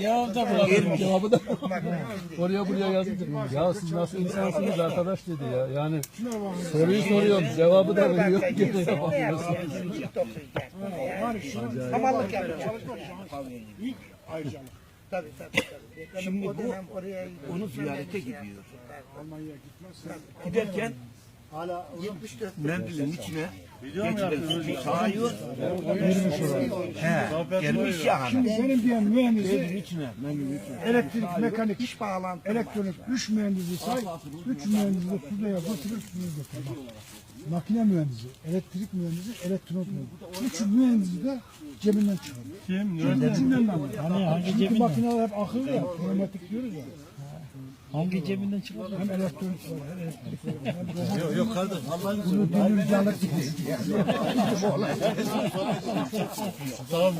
Cevap da bulamadım. Cevabı da. Oraya buraya yazınca. Ya siz nasıl insansınız arkadaş dedi ya. Yani soruyu soruyorum cevabı da veriyor. Gene yapamıyorsun. Hamallık yapacağım. Tabii tabii tabii. Şimdi bu Onu ziyarete gidiyor. Giderken hala 74 su sağıyor. He, gelmiş ya hani. Benim diyen mühendisi elektrik, mekanik, iş bağlantı. elektronik 3 mühendisi say, 3 mühendisi de Suda'ya götürür, suyu götürür. Makine mühendisi, elektrik mühendisi, elektronik mühendisi. Üç mühendisi de cebinden çıkıyor. Kim? Cebinden lan. Hani hangi Çünkü cebinden? makineler hep akıllı ya, pneumatik diyoruz ya. Hangi cebinden çıkıyor? Hem elektronik var, hem elektrik var, hem robot. Yok kardeşim, Allah'ın Bunu dönür canlık. Sağ olun.